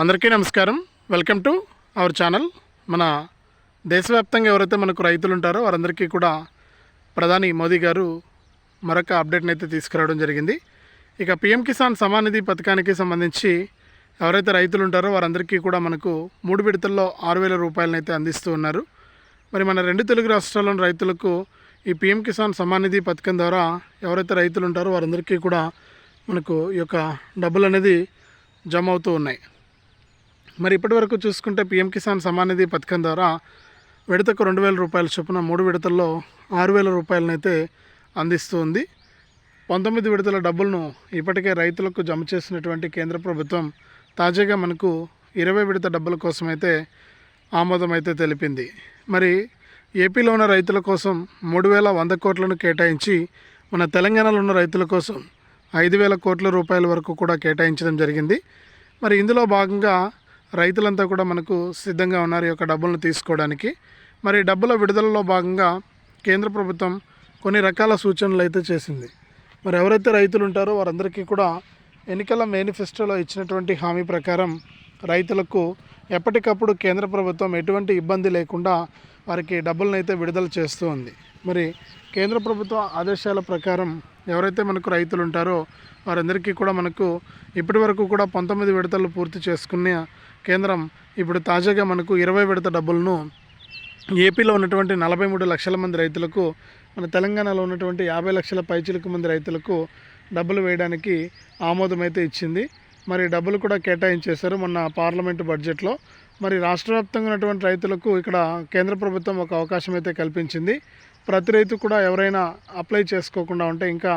అందరికీ నమస్కారం. Welcome to our channel మన దేశవ్యాప్తంగా ఎవరైతే మనకు రైతులు ఉంటారో వారందరికీ కూడా ప్రధాని మోదీ గారు మరొక అప్డేట్ని అయితే తీసుకురావడం జరిగింది. ఇక పిఎం కిసాన్ సమాన్ నిధి పథకానికి సంబంధించి ఎవరైతే రైతులు ఉంటారో వారందరికీ కూడా మనకు మూడు విడతల్లో ఆరు వేల రూపాయలను అయితే అందిస్తూ ఉన్నారు. మరి మన రెండు తెలుగు రాష్ట్రాల్లోని రైతులకు ఈ పిఎం కిసాన్ సమాన్ నిధి పథకం ద్వారా ఎవరైతే రైతులు ఉంటారో వారందరికీ కూడా మనకు ఈ యొక్క డబ్బులు అనేది జమ అవుతూ ఉన్నాయి. మరి ఇప్పటివరకు చూసుకుంటే పిఎం కిసాన్ సమానిధి పథకం ద్వారా విడతకు రెండు వేల రూపాయల చొప్పున మూడు విడతల్లో ఆరు వేల రూపాయలనైతే అందిస్తుంది పంతొమ్మిది విడతల డబ్బులను ఇప్పటికే రైతులకు జమ చేసినటువంటి కేంద్ర ప్రభుత్వం తాజాగా మనకు ఇరవై విడత డబ్బుల కోసం అయితే ఆమోదం అయితే తెలిపింది. మరి ఏపీలో ఉన్న రైతుల కోసం మూడు వేల వంద కోట్లను కేటాయించి మన తెలంగాణలో ఉన్న రైతుల కోసం ఐదు వేల కోట్ల రూపాయల వరకు కూడా కేటాయించడం జరిగింది. మరి ఇందులో భాగంగా రైతులంతా కూడా మనకు సిద్ధంగా ఉన్నారు ఈ యొక్క డబ్బులను తీసుకోవడానికి. మరి డబ్బుల విడుదలలో భాగంగా కేంద్ర ప్రభుత్వం కొన్ని రకాల సూచనలు అయితే చేసింది. మరి ఎవరైతే రైతులు ఉంటారో వారందరికీ కూడా ఎన్నికల మేనిఫెస్టోలో ఇచ్చినటువంటి హామీ ప్రకారం రైతులకు ఎప్పటికప్పుడు కేంద్ర ప్రభుత్వం ఎటువంటి ఇబ్బంది లేకుండా వారికి డబ్బులను అయితే విడుదల చేస్తూ ఉంది. మరి కేంద్ర ప్రభుత్వ ఆదేశాల ప్రకారం ఎవరైతే మనకు రైతులు ఉంటారో వారందరికీ కూడా మనకు ఇప్పటి వరకు కూడా పంతొమ్మిది విడతలు పూర్తి చేసుకున్న కేంద్రం ఇప్పుడు తాజాగా మనకు ఇరవై విడత డబ్బులను ఏపీలో ఉన్నటువంటి నలభై మూడు లక్షల మంది రైతులకు మన తెలంగాణలో ఉన్నటువంటి యాభై లక్షల పైచిలకు మంది రైతులకు డబ్బులు వేయడానికి ఆమోదం అయితే ఇచ్చింది. మరి డబ్బులు కూడా కేటాయించేశారు మొన్న పార్లమెంటు బడ్జెట్లో. మరి రాష్ట్ర వ్యాప్తంగా ఉన్నటువంటి రైతులకు ఇక్కడ కేంద్ర ప్రభుత్వం ఒక అవకాశం అయితే కల్పించింది. ప్రతి రైతు కూడా ఎవరైనా అప్లై చేసుకోకుండా ఉంటే ఇంకా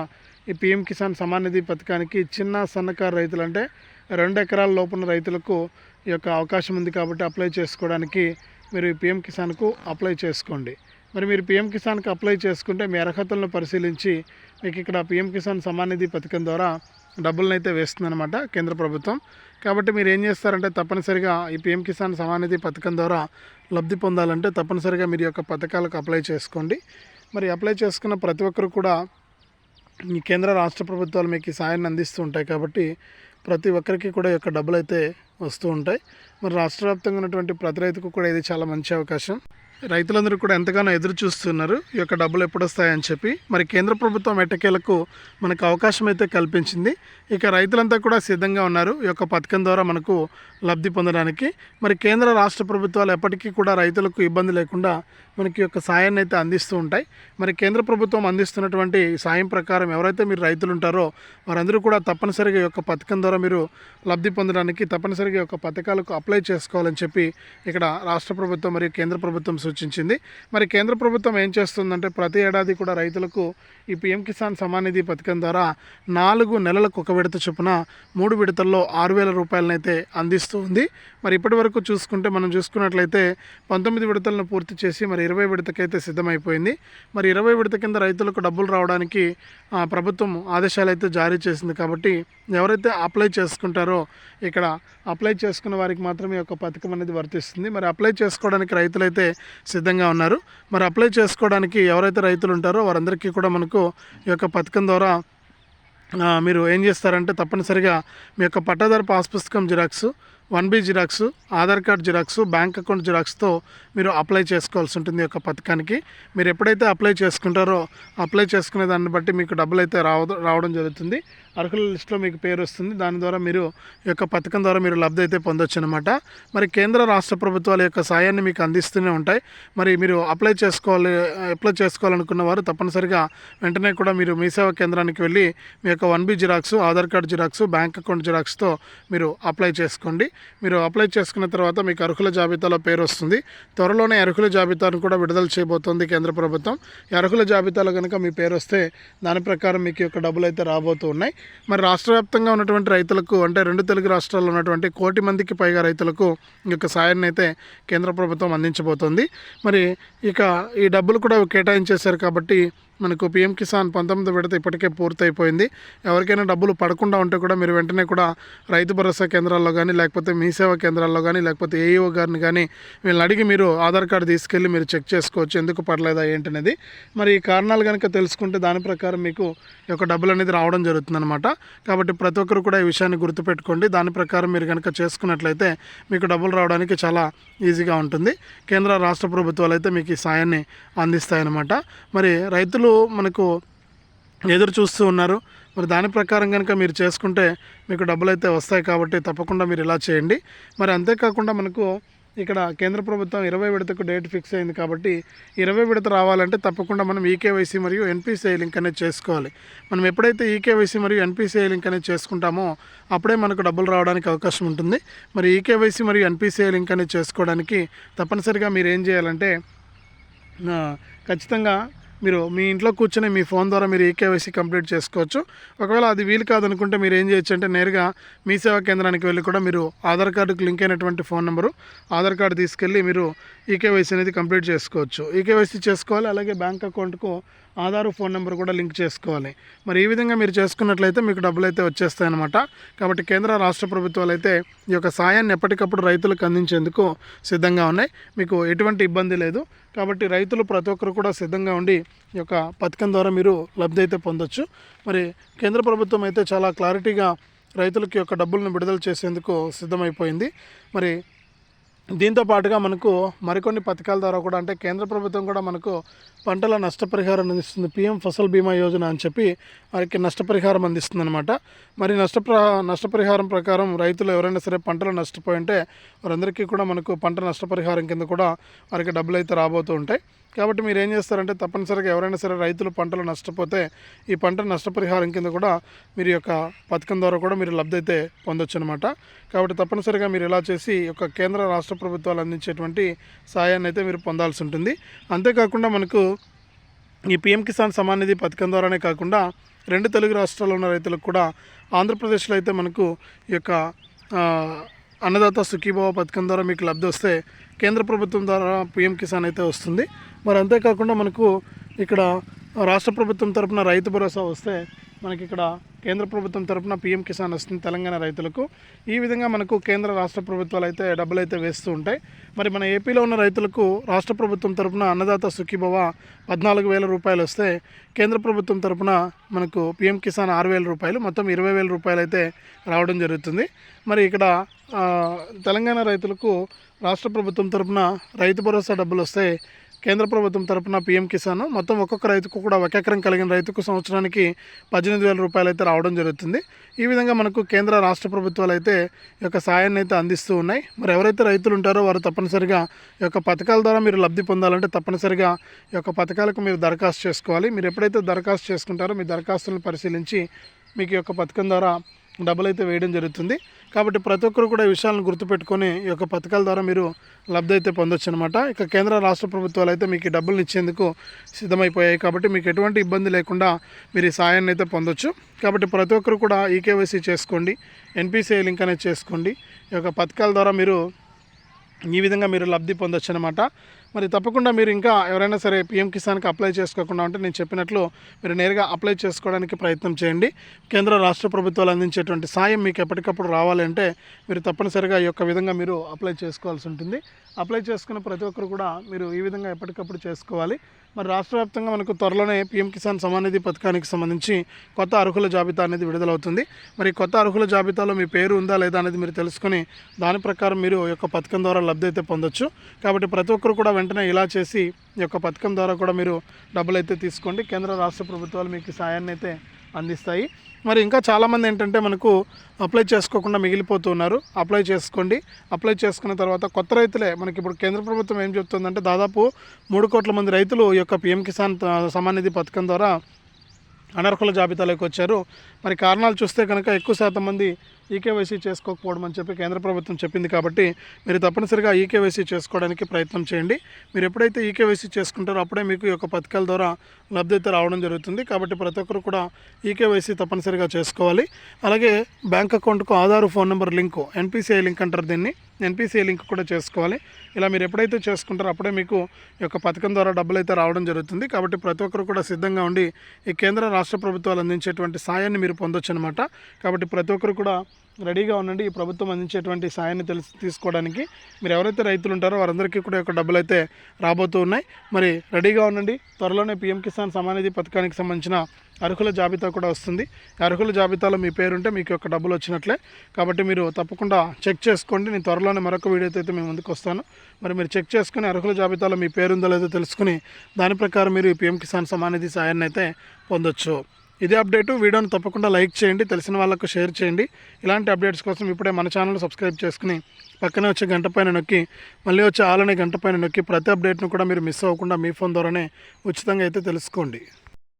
ఈ పిఎం కిసాన్ సమాన్ నిధి పథకానికి చిన్న సన్నకారు రైతులు అంటే రెండు ఎకరాల లోపున రైతులకు ఈ యొక్క అవకాశం ఉంది కాబట్టి అప్లై చేసుకోవడానికి మీరు ఈ పిఎం కిసాన్కు అప్లై చేసుకోండి. మరి మీరు పిఎం కిసాన్కి అప్లై చేసుకుంటే మీ అర్హతలను పరిశీలించి మీకు ఇక్కడ పిఎం కిసాన్ సమాన్ నిధి పథకం ద్వారా డబ్బులను అయితే వేస్తుందన్నమాట కేంద్ర ప్రభుత్వం. కాబట్టి మీరు ఏం చేస్తారంటే తప్పనిసరిగా ఈ పిఎం కిసాన్ సమానిధి నిధి పథకం ద్వారా లబ్ధి పొందాలంటే తప్పనిసరిగా మీరు యొక్క పథకాలకు అప్లై చేసుకోండి. మరి అప్లై చేసుకున్న ప్రతి ఒక్కరు కూడా ఈ కేంద్ర రాష్ట్ర ప్రభుత్వాలు మీకు ఈ సాయాన్ని అందిస్తూ ఉంటాయి కాబట్టి ప్రతి ఒక్కరికి కూడా ఈ యొక్క డబ్బులు అయితే వస్తూ ఉంటాయి. మరి రాష్ట్ర వ్యాప్తంగా ఉన్నటువంటి ప్రతి రైతుకు కూడా ఇది చాలా మంచి అవకాశం. రైతులందరూ కూడా ఎంతగానో ఎదురు చూస్తున్నారు. ఈ యొక్క డబ్బులు ఎప్పుడు వస్తాయని చెప్పి. మరి కేంద్ర ప్రభుత్వం ఎట్టకేలకు మనకు అవకాశం అయితే కల్పించింది. ఇక రైతులంతా కూడా సిద్ధంగా ఉన్నారు. ఈ యొక్క పథకం ద్వారా మనకు లబ్ధి పొందడానికి. మరి కేంద్ర రాష్ట్ర ప్రభుత్వాలు ఎప్పటికీ కూడా రైతులకు ఇబ్బంది లేకుండా మనకి యొక్క సాయాన్ని అయితే అందిస్తూ ఉంటాయి. మరి కేంద్ర ప్రభుత్వం అందిస్తున్నటువంటి సాయం ప్రకారం ఎవరైతే మీరు రైతులు ఉంటారో వారందరూ కూడా తప్పనిసరిగా యొక్క పథకం ద్వారా మీరు లబ్ధి పొందడానికి తప్పనిసరిగా యొక్క పథకాలకు అప్లై చేసుకోవాలని చెప్పి ఇక్కడ రాష్ట్ర ప్రభుత్వం మరియు కేంద్ర ప్రభుత్వం సూచించింది. మరి కేంద్ర ప్రభుత్వం ఏం చేస్తుందంటే ప్రతి ఏడాది కూడా రైతులకు ఈ పిఎం కిసాన్ సమాన్ నిధి పథకం ద్వారా నాలుగు నెలలకు ఒక విడత చొప్పున మూడు విడతల్లో ఆరు వేల రూపాయలనైతే అందిస్తూ ఉంది. మరి ఇప్పటి వరకు చూసుకుంటే మనం చూసుకున్నట్లయితే పంతొమ్మిది విడతలను పూర్తి చేసి మరి ఇరవై విడతకైతే సిద్ధమైపోయింది. మరి ఇరవై విడత కింద రైతులకు డబ్బులు రావడానికి ప్రభుత్వం ఆదేశాలు అయితే జారీ చేసింది కాబట్టి ఎవరైతే అప్లై చేసుకుంటారో ఇక్కడ అప్లై చేసుకున్న వారికి మాత్రమే ఈ యొక్క పథకం అనేది వర్తిస్తుంది. మరి అప్లై చేసుకోవడానికి రైతులైతే సిద్ధంగా ఉన్నారు. మరి అప్లై చేసుకోవడానికి ఎవరైతే రైతులు ఉంటారో వారందరికీ కూడా మనకు ఈ యొక్క పథకం ద్వారా మీరు ఏం చేస్తారంటే తప్పనిసరిగా మీ యొక్క పట్టాదారు పాస్ పుస్తకం xerox one B xerox Aadhaar card xerox bank account జిరాక్స్తో మీరు అప్లై చేసుకోవాల్సి ఉంటుంది యొక్క పథకానికి. మీరు ఎప్పుడైతే అప్లై చేసుకుంటారో అప్లై చేసుకునే దాన్ని బట్టి మీకు డబ్బులు అయితే రావడం జరుగుతుంది. అర్హుల లిస్టులో మీకు పేరు వస్తుంది. దాని ద్వారా మీరు ఈ యొక్క పథకం ద్వారా మీరు లబ్ధి అయితే పొందొచ్చు అనమాట మరి కేంద్ర రాష్ట్ర ప్రభుత్వాల యొక్క సాయాన్ని మీకు అందిస్తూనే ఉంటాయి. మరి మీరు అప్లై చేసుకోవాలి అప్లై చేసుకోవాలనుకున్న వారు తప్పనిసరిగా వెంటనే కూడా మీరు మీ సేవా కేంద్రానికి వెళ్ళి మీ యొక్క one B xerox Aadhaar card xerox bank account జిరాక్స్తో మీరు అప్లై చేసుకోండి. మీరు అప్లై చేసుకున్న తర్వాత మీకు అర్హుల జాబితాలో పేరు వస్తుంది. త్వరలోనే అర్హుల జాబితాను కూడా విడుదల చేయబోతోంది కేంద్ర ప్రభుత్వం. ఈ అర్హుల జాబితాలో కనుక మీ పేరు వస్తే దాని ప్రకారం మీకు యొక్క డబ్బులు అయితే రాబోతూ ఉన్నాయి. మరి రాష్ట్ర వ్యాప్తంగా ఉన్నటువంటి రైతులకు అంటే రెండు తెలుగు రాష్ట్రాల్లో ఉన్నటువంటి కోటి మందికి పైగా రైతులకు ఈ యొక్క సాయాన్ని అయితే కేంద్ర ప్రభుత్వం అందించబోతోంది. మరి ఇక ఈ డబ్బులు కూడా కేటాయించేశారు కాబట్టి మనకు పిఎం కిసాన్ పంతొమ్మిది విడత ఇప్పటికే పూర్తయిపోయింది. ఎవరికైనా డబ్బులు పడకుండా ఉంటే కూడా మీరు వెంటనే కూడా రైతు భరోసా కేంద్రాల్లో కానీ లేకపోతే మీ సేవా కేంద్రాల్లో కానీ లేకపోతే ఏఈఓ గారిని కానీ వీళ్ళని అడిగి మీరు ఆధార్ కార్డు తీసుకెళ్ళి మీరు చెక్ చేసుకోవచ్చు. ఎందుకు పడలేదా ఏంటనేది. మరి ఈ కారణాలు కనుక తెలుసుకుంటే దాని ప్రకారం మీకు యొక్క డబ్బులు అనేది రావడం జరుగుతుందన్నమాట. కాబట్టి ప్రతి ఒక్కరు కూడా ఈ విషయాన్ని గుర్తుపెట్టుకోండి. దాని ప్రకారం మీరు కనుక చేసుకున్నట్లయితే మీకు డబ్బులు రావడానికి చాలా ఈజీగా ఉంటుంది. కేంద్ర రాష్ట్ర ప్రభుత్వాలు అయితే మీకు ఈ సాయాన్ని అందిస్తాయన్నమాట. మరి రైతులు మనకు ఎదురు చూస్తూ ఉన్నారు. మరి దాని ప్రకారం కనుక మీరు చేసుకుంటే మీకు డబ్బులు అయితే వస్తాయి కాబట్టి తప్పకుండా మీరు ఇలా చేయండి. మరి అంతేకాకుండా మనకు ఇక్కడ కేంద్ర ప్రభుత్వం ఇరవై విడతకు డేట్ ఫిక్స్ అయింది కాబట్టి ఇరవై విడత రావాలంటే తప్పకుండా మనం ఈకేవైసీ మరియు ఎన్పిసిఐ లింక్ అనేది చేసుకోవాలి. మనం ఎప్పుడైతే ఈకేవైసీ మరియు ఎన్పిసిఐ లింక్ అనేది చేసుకుంటామో అప్పుడే మనకు డబ్బులు రావడానికి అవకాశం ఉంటుంది. మరి ఈకేవైసీ మరియు ఎన్పిసిఐ లింక్ అనేది చేసుకోవడానికి తప్పనిసరిగా మీరు ఏం చేయాలంటే ఖచ్చితంగా మీరు మీ ఇంట్లో కూర్చొని మీ ఫోన్ ద్వారా మీరు ఈకేవైసీ కంప్లీట్ చేసుకోవచ్చు. ఒకవేళ అది వీలు కాదనుకుంటే మీరు ఏం చేయొచ్చు అంటే నేరుగా మీ సేవా కేంద్రానికి వెళ్ళి కూడా మీరు ఆధార్ కార్డుకు లింక్ అయినటువంటి ఫోన్ నెంబరు ఆధార్ కార్డు తీసుకెళ్ళి మీరు ఈకేవైసీ అనేది కంప్లీట్ చేసుకోవచ్చు. ఈకేవైసీ చేసుకోవాలి అలాగే బ్యాంక్ అకౌంట్కు ఆధార్ ఫోన్ నెంబర్ కూడా లింక్ చేసుకోవాలి. మరి ఈ విధంగా మీరు చేసుకున్నట్లయితే మీకు డబ్బులు అయితే వచ్చేస్తాయన్నమాట. కాబట్టి కేంద్ర రాష్ట్ర ప్రభుత్వాలు అయితే ఈ యొక్క సాయాన్ని ఎప్పటికప్పుడు రైతులకు అందించేందుకు సిద్ధంగా ఉన్నాయి. మీకు ఎటువంటి ఇబ్బంది లేదు. కాబట్టి రైతులు ప్రతి ఒక్కరు కూడా సిద్ధంగా ఉండి ఈ యొక్క పథకం ద్వారా మీరు లబ్ధి అయితే పొందొచ్చు. మరి కేంద్ర ప్రభుత్వం అయితే చాలా క్లారిటీగా రైతులకి యొక్క డబ్బులను విడుదల చేసేందుకు సిద్ధమైపోయింది. మరి దీంతో పాటుగా మనకు మరికొన్ని పథకాల ద్వారా కూడా అంటే కేంద్ర ప్రభుత్వం కూడా మనకు పంటల నష్టపరిహారం అందిస్తుంది. పిఎం ఫసల్ బీమా యోజన అని చెప్పి వారికి నష్టపరిహారం అందిస్తుంది అనమాట మరి నష్టప్ర నష్టపరిహారం ప్రకారం రైతులు ఎవరైనా సరే పంటలు నష్టపోయి ఉంటే వారందరికీ కూడా మనకు పంట నష్టపరిహారం కింద కూడా వారికి డబ్బులు అయితే రాబోతూ ఉంటాయి. కాబట్టి మీరు ఏం చేస్తారంటే తప్పనిసరిగా ఎవరైనా సరే రైతులు పంటలు నష్టపోతే ఈ పంట నష్టపరిహారం కింద కూడా మీరు యొక్క పథకం ద్వారా కూడా మీరు లబ్ధి అయితే పొందొచ్చు అనమాట కాబట్టి తప్పనిసరిగా మీరు ఇలా చేసి యొక్క కేంద్ర రాష్ట్ర ప్రభుత్వాలు అందించేటువంటి సాయాన్ని అయితే మీరు పొందాల్సి ఉంటుంది. అంతేకాకుండా మనకు ఈ పిఎం కిసాన్ సమాన్ నిధి పథకం ద్వారానే కాకుండా రెండు తెలుగు రాష్ట్రాల్లో ఉన్న రైతులకు కూడా ఆంధ్రప్రదేశ్లో అయితే మనకు ఈ యొక్క అన్నదాత సుఖీభావ పథకం ద్వారా మీకు లబ్ధి వస్తే కేంద్ర ప్రభుత్వం ద్వారా పిఎం కిసాన్ అయితే వస్తుంది. మరి అంతేకాకుండా మనకు ఇక్కడ రాష్ట్ర ప్రభుత్వం తరపున రైతు భరోసా వస్తే మనకి ఇక్కడ కేంద్ర ప్రభుత్వం తరపున పిఎం కిసాన్ వస్తుంది తెలంగాణ రైతులకు. ఈ విధంగా మనకు కేంద్ర రాష్ట్ర ప్రభుత్వాలు అయితే డబ్బులు అయితే వేస్తూ ఉంటాయి. మరి మన ఏపీలో ఉన్న రైతులకు రాష్ట్ర ప్రభుత్వం తరపున అన్నదాత సుఖీభవ పద్నాలుగు వేల రూపాయలు వస్తే కేంద్ర ప్రభుత్వం తరపున మనకు పిఎం కిసాన్ ఆరు వేల రూపాయలు మొత్తం ఇరవై వేల రూపాయలు అయితే రావడం జరుగుతుంది. మరి ఇక్కడ తెలంగాణ రైతులకు రాష్ట్ర ప్రభుత్వం తరపున రైతు భరోసా డబ్బులు వస్తే కేంద్ర ప్రభుత్వం తరపున పీఎం కిసాన్ మొత్తం ఒక్కొక్క రైతుకు కూడా ఒక ఎకరం కలిగిన రైతుకు సంవత్సరానికి పద్దెనిమిది వేల రూపాయలు అయితే రావడం జరుగుతుంది. ఈ విధంగా మనకు కేంద్ర రాష్ట్ర ప్రభుత్వాలు అయితే ఈ యొక్క సాయాన్ని అయితే అందిస్తూ ఉన్నాయి. మరి ఎవరైతే రైతులు ఉంటారో వారు తప్పనిసరిగా ఈ యొక్క పథకాల ద్వారా మీరు లబ్ధి పొందాలంటే తప్పనిసరిగా ఈ యొక్క పథకాలకు మీరు దరఖాస్తు చేసుకోవాలి. మీరు ఎప్పుడైతే దరఖాస్తు చేసుకుంటారో మీ దరఖాస్తులను పరిశీలించి మీకు ఈ యొక్క పథకం ద్వారా డబ్బులు అయితే వేయడం జరుగుతుంది. కాబట్టి ప్రతి ఒక్కరు కూడా ఈ విషయాలను గుర్తుపెట్టుకొని ఈ యొక్క పథకాల ద్వారా మీరు లబ్ధి అయితే పొందొచ్చు అనమాట ఇక కేంద్ర రాష్ట్ర ప్రభుత్వాలు అయితే మీకు డబ్బులు ఇచ్చేందుకు సిద్ధమైపోయాయి. కాబట్టి మీకు ఎటువంటి ఇబ్బంది లేకుండా మీరు ఈ సాయాన్ని అయితే పొందొచ్చు. కాబట్టి ప్రతి ఒక్కరు కూడా ఈకేవైసీ చేసుకోండి. ఎన్పిసిఐ లింక్ అనేది చేసుకోండి. ఈ యొక్క పథకాల ద్వారా మీరు ఈ విధంగా మీరు లబ్ధి పొందొచ్చు అనమాట మరి తప్పకుండా మీరు ఇంకా ఎవరైనా సరే పిఎం కిసాన్కి అప్లై చేసుకోకుండా ఉంటే నేను చెప్పినట్లు మీరు నేరుగా అప్లై చేసుకోవడానికి ప్రయత్నం చేయండి. కేంద్ర రాష్ట్ర ప్రభుత్వాలు అందించేటువంటి సాయం మీకు ఎప్పటికప్పుడు రావాలంటే మీరు తప్పనిసరిగా ఈ యొక్క విధంగా మీరు అప్లై చేసుకోవాల్సి ఉంటుంది. అప్లై చేసుకున్న ప్రతి ఒక్కరు కూడా మీరు ఈ విధంగా ఎప్పటికప్పుడు చేసుకోవాలి. మరి రాష్ట్ర వ్యాప్తంగా మనకు త్వరలోనే పీఎం కిసాన్ సమాన్ నిధి పథకానికి సంబంధించి కొత్త అర్హుల జాబితా అనేది విడుదలవుతుంది. మరి కొత్త అర్హుల జాబితాలో మీ పేరు ఉందా లేదా అనేది మీరు తెలుసుకుని దాని ప్రకారం మీరు యొక్క పథకం ద్వారా లబ్ధి అయితే పొందొచ్చు. కాబట్టి ప్రతి ఒక్కరు కూడా వెంటనే ఇలా చేసి ఈ యొక్క పథకం ద్వారా కూడా మీరు డబ్బులు అయితే తీసుకోండి. కేంద్ర రాష్ట్ర ప్రభుత్వాలు మీకు సాయాన్ని అయితే అందిస్తాయి. మరి ఇంకా చాలామంది ఏంటంటే మనకు అప్లై చేసుకోకుండా మిగిలిపోతున్నారు అప్లై చేసుకోండి. అప్లై చేసుకున్న తర్వాత కొత్త రైతులే. మనకి ఇప్పుడు కేంద్ర ప్రభుత్వం ఏం చెప్తుందంటే దాదాపు మూడు కోట్ల మంది రైతులు ఈ యొక్క పిఎం కిసాన్ సమానిధి సమాన్ నిధి పథకం ద్వారా అనర్హుల జాబితాలోకి వచ్చారు. మరి కారణాలు చూస్తే కనుక ఎక్కువ శాతం మంది ఈకేవైసీ చేసుకోకపోవడం అని చెప్పి కేంద్ర ప్రభుత్వం చెప్పింది కాబట్టి మీరు తప్పనిసరిగా ఈకేవైసీ చేసుకోవడానికి ప్రయత్నం చేయండి. మీరు ఎప్పుడైతే ఈకేవైసీ చేసుకుంటారో అప్పుడే మీకు ఈ యొక్క పథకాల ద్వారా లబ్ధి అయితే రావడం జరుగుతుంది. కాబట్టి ప్రతి ఒక్కరు కూడా ఈకేవైసీ తప్పనిసరిగా చేసుకోవాలి. అలాగే బ్యాంక్ అకౌంట్కు Aadhaar phone number link NPCI link అంటారు దీన్ని. ఎన్పిసిఐ లింక్ కూడా చేసుకోవాలి. ఇలా మీరు ఎప్పుడైతే చేసుకుంటారో అప్పుడే మీకు ఈ యొక్క పథకం ద్వారా డబ్బులు అయితే రావడం జరుగుతుంది. కాబట్టి ప్రతి ఒక్కరు కూడా సిద్ధంగా ఉండి ఈ కేంద్ర రాష్ట్ర ప్రభుత్వాలు అందించేటువంటి సాయాన్ని మీరు పొందొచ్చు అనమాట కాబట్టి ప్రతి ఒక్కరు కూడా రెడీగా ఉండండి. ఈ ప్రభుత్వం అందించేటువంటి సాయాన్ని తెలిసి తీసుకోవడానికి. మీరు ఎవరైతే రైతులు ఉంటారో వారందరికీ కూడా యొక్క డబ్బులు అయితే రాబోతూ ఉన్నాయి. మరి రెడీగా ఉండండి. త్వరలోనే పీఎం కిసాన్ సమానిధి పథకానికి సంబంధించిన అర్హుల జాబితా కూడా వస్తుంది. ఈ అర్హుల జాబితాలో మీ పేరు ఉంటే మీకు యొక్క డబ్బులు వచ్చినట్లే. కాబట్టి మీరు తప్పకుండా చెక్ చేసుకోండి. నేను త్వరలోనే మరొక వీడియోతో అయితే మేము ముందుకు వస్తాను. మరి మీరు చెక్ చేసుకుని అర్హుల జాబితాలో మీ పేరు ఉందో లేదో తెలుసుకుని దాని ప్రకారం మీరు ఈ పీఎం కిసాన్ సమానిధి సాయాన్ని అయితే పొందొచ్చు. ఇదే అప్డేటు. వీడియోని తప్పకుండా లైక్ చేయండి తెలిసిన వాళ్ళకు షేర్ చేయండి. ఇలాంటి అప్డేట్స్ కోసం ఇప్పుడే మన ఛానల్ సబ్స్క్రైబ్ చేసుకుని పక్కనే వచ్చే గంట పైన నొక్కి మళ్ళీ వచ్చే ఆలనే గంట పైన నొక్కి ప్రతి అప్డేట్ను కూడా మీరు మిస్ అవ్వకుండా మీ ఫోన్ ద్వారానే ఉచితంగా అయితే తెలుసుకోండి.